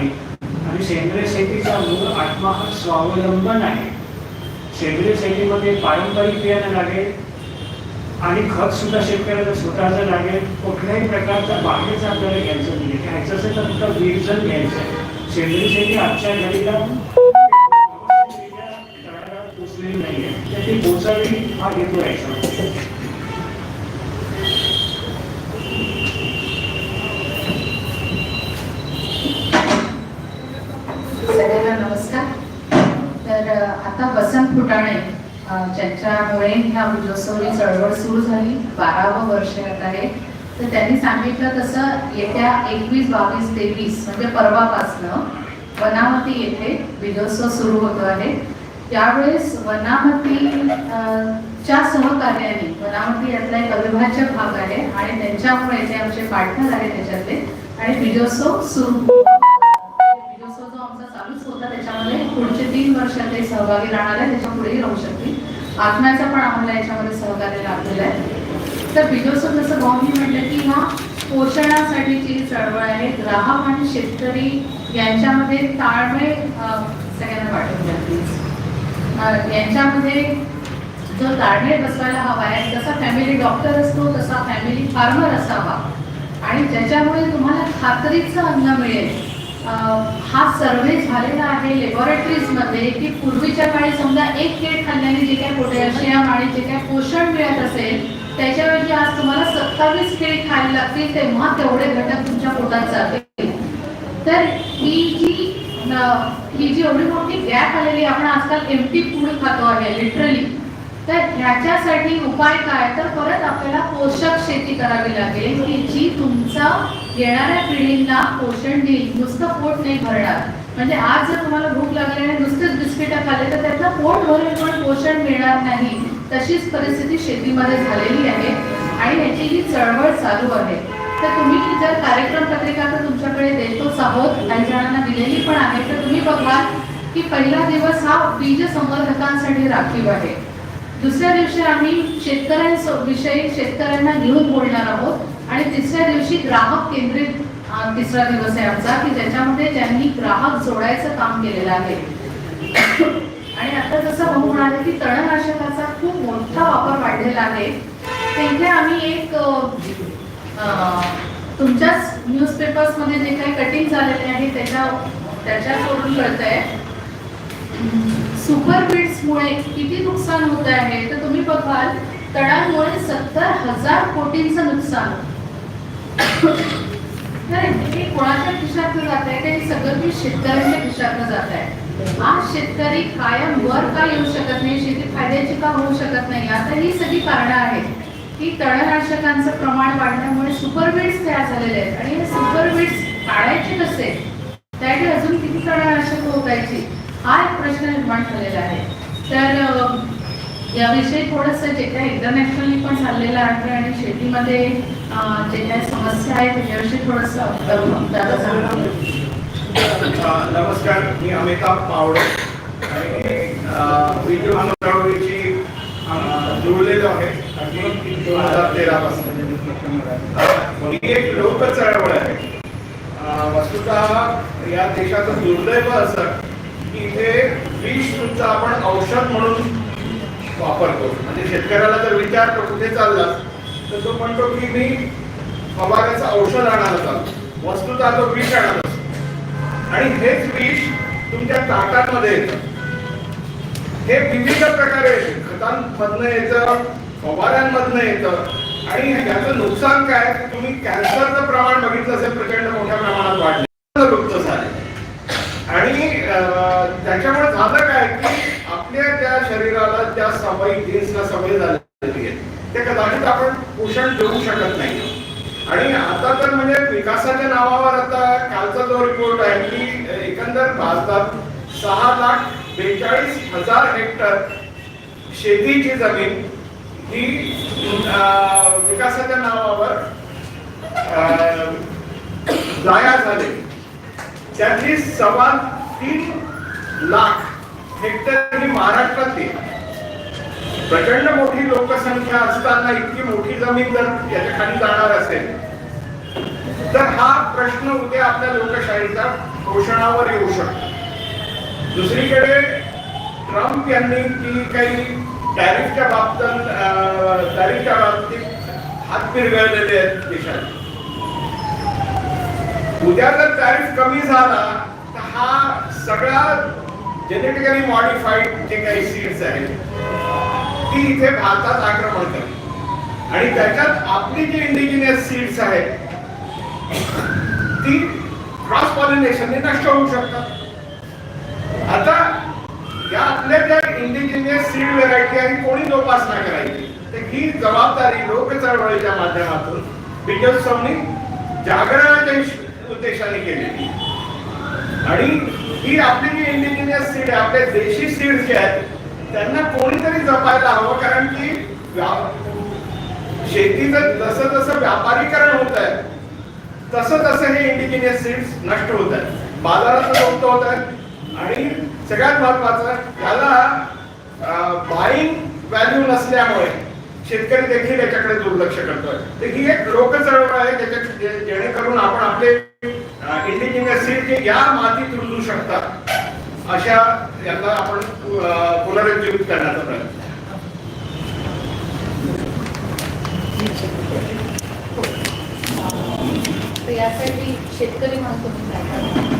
आहे. आणि सेंद्रिय शेतीचा मूळ आत्मा हा स्वावलंबन आहे. सेंद्रिय शेतीमध्ये पारंपरिक बियाणं लागेल आणि खत सुद्धा शेतकऱ्याला स्वतःचं लागेल. कुठल्याही प्रकारचा बाहेरचा आपल्याला घ्यायचं नाही. घ्यायचं असेल तर फक्त वीजन घ्यायचं. आहे सेंद्रिय शेती आजच्या घडीला पोचलेली नाही आहे तर ती पोचावी हा हेतू आहे याच्यामध्ये. सगळ्यांना नमस्कार तर अ, आता वसंत फुटाणे ज्यांच्यामुळे ह्या उद्योत्सवी चळवळ सुरू झाली बारावं वर्ष येत आहे. तर त्यांनी सांगितलं तसं येत्या एकवीस बावीस तेवीस म्हणजे परवापासनं वनामती येथे विजयोत्सव सुरू होतो आहे. त्यावेळेस वनामती च्या सहकार्याने वनामती यातला एक अविभाज्य भाग आहे आणि त्यांच्यामुळे जे आमचे पार्टनर आहेत त्याच्यातले आणि विजयोत्सव सुरू आमचा चालूच होता त्याच्यामध्ये पुढचे तीन वर्ष ते सहभागी राहणार आहे त्याच्या पुढेही राहू शकतील. आत्म्याचा पण आम्हाला याच्यामध्ये सहकार्य लाभलेलं आहे. तर विजयोत्सव जसं गॉमी म्हटलं की हा पोषणासाठीची चळवळ आहे ग्राहक आणि शेतकरी यांच्यामध्ये ताळमेळ सगळ्यांना वाटून यांच्यामध्ये जो ताळमेळ बसवायला हवा आहे जसा फॅमिली डॉक्टर असतो तसा फॅमिली फार्मर असावा. आणि ज्याच्यामुळे तुम्हाला खात्रीचं अन्न मिळेल हा सर्वे झालेला आहे लेबॉरेटरीजमध्ये की पूर्वीच्या काळी समजा एक केळ खाल्ल्याने जे काय पोटॅशियम आणि जे काय पोषण मिळत असेल त्याच्याऐवजी आज तुम्हाला सत्तावीस केळी खायला लागतील तेव्हा तेवढे घटक तुमच्या पोटात जातील. तर ही जी ही जी एवढी मोठी गॅप आलेली आपण आजकाल एमटी फूड खातो आहे लिटरली तर ह्याच्यासाठी उपाय काय? तर परत आपल्याला पोषक शेती करावी लागेल की जी तुमचा येणाऱ्या पिढींना पोषण देईल. नुसतं पोट नाही भरणार. म्हणजे आज जर तुम्हाला भूक लागली आणि नुसतेच बिस्किटं खाल्ले तर त्यातलं पोट भरेल पण पोषण मिळणार नाही? तशीच परिस्थिती शेतीमध्ये झालेली आहे आणि ह्याची ही चळवळ चालू आहे. तर तुम्ही जर कार्यक्रम पत्रिका तर तुमच्याकडे देतोच आहोत. काही जणांना दिलेली पण आहे. तर तुम्ही बघाल की पहिला दिवस हा बीज संवर्धकांसाठी राखीव आहे. दुसऱ्या दिवशी आम्ही शेतकऱ्यांविषयी शेतकऱ्यांना घेऊन बोलणार आहोत. आणि तिसऱ्या दिवशी ग्राहक केंद्रित तिसरा दिवस आहे आमचा की ज्याच्यामध्ये ज्यांनी ग्राहक जोडायचं काम केलेलं आहे. आणि आता जसं भाऊ म्हणाले की तणनाशकाचा खूप मोठा वापर वाढलेला आहे. तिथे आम्ही एक तुमच्याच न्यूजपेपर्समध्ये जे काही कटिंग झालेले आहे त्याच्या त्याच्याकडून कळत आहे सुपर मुळे किती नुकसान होत आहे तर तुम्ही बघाल तणांमुळे सत्तर हजार कोटींचं नुकसान. होतं हे कोणाच्या खिशातनं जात आहे ते सगळं मी शेतकऱ्यांच्या खिशातनं जात आहे आज शेतकरी कायम वर का येऊ शकत नाही? शेती फायद्याची का होऊ शकत नाही? आता ही सगळी कारणं आहेत. की तणनाशकांचं प्रमाण वाढल्यामुळे सुपरविड्स तयार झालेले आहेत. आणि हे सुपरविड्स काढायचे कसे? त्यासाठी अजून किती तणनाशक होतायची हा एक प्रश्न निर्माण झालेला आहे. तर याविषयी थोडंसं जे काही इंटरनॅशनली पण चाललेलं आहे आणि शेतीमध्ये जे काही समस्या आहेत त्याच्याविषयी थोडंसं नमस्कार मी अमिताभ पावडे. आणि अ, चळवळीची जुळलेलो आहे. दोन हजार तेरा पासून ही एक लोक चळवळ आहे. अ, वस्तुतः या देशाचं दुर्दैव असं की इथे विष तुमचं आपण औषध म्हणून वापरतो म्हणजे शेतकऱ्याला जर विचारतो कुठे चाललास? तर तो म्हणतो की मी फवाऱ्याचं औषध आणायला चालतो वस्तुतः तो विष असतो आणि हेच विष तुमच्या ताटामध्ये येतं. हे विविध प्रकारे खतांमधनं येतं फवाऱ्यांमधनं येतं. आणि याचं नुकसान काय? तुम्ही कॅन्सरचं प्रमाण बघितलं असेल प्रचंड मोठ्या प्रमाणात वाढलं. लुप्त झाले आणि त्याच्यामुळे झालं काय की आपल्या त्या शरीराला त्या सवयी जीन्सला सवय झालेली आहे. ते कदाचित आपण पोषण देऊ शकत नाही. आणि आता तर म्हणजे विकासाच्या नावावर आता कालचा जो रिपोर्ट आहे की एकंदर भारतात सहा लाख बेचाळीस हजार हेक्टर शेतीची जमीन ही अं, विकासाच्या नावावर अं, जाया झाली. त्यातली सव्वा तीन लाख हेक्टर ही महाराष्ट्रातली प्रचंड मोठी लोकसंख्या असताना इतकी मोठी जमीन जर याच्या खाली जाणार असेल तर हा प्रश्न उद्या आपल्या लोकशाहीचा पोषणावर येऊ शकतो. दुसरीकडे ट्रम्प यांनी की काही टॅरिफच्या बाबतीत अं, टॅरिफच्या बाबतीत हात पिरगळलेले आहेत देशात. उद्या जर टॅरिफ कमी झाला तर हा सगळा जेनेटिकली मॉडिफाईड जे काही सीड्स आहेत ती इथे भारतात आक्रमण करते आणि त्याच्यात आपली जी इंडिजिनियस सीड्स आहेत ती क्रॉस पॉलिनेशनने नष्ट होऊ शकतात. आता या आपल्या ज्या इंडिजिनियस सीड व्हेरायटी आहे कोणी जोपासना करायची? तर ही जबाबदारी लोक चळवळीच्या माध्यमातून बिजोत्सवनी जागरणाच्या उद्देशाने केलेली आणि ही आपली जी इंडिजिनियस सीड आहे आपले देशी सीड जे आहेत त्यांना कोणीतरी जपायला हवं कारण की शेतीचं जसं जसं व्यापारीकरण होत आहे तसं तसं हे इंडिजिनियस सीड्स नष्ट होत आहेत. बाजारात मुक्त होत आहेत. आणि सगळ्यात महत्वाचं याला बाईंग व्हॅल्यू नसल्यामुळे शेतकरी देखील याच्याकडे दुर्लक्ष करतोय. तर ही एक लोक चळवळ आहे त्याच्या जेणेकरून आपण आपले इंडिजिनियस सीड जे या मातीत रुजू शकतात. अशा यांना आपण पुनरुज्जीवित करण्याचा प्रयत्न. तर यासाठी शेतकरी म्हणून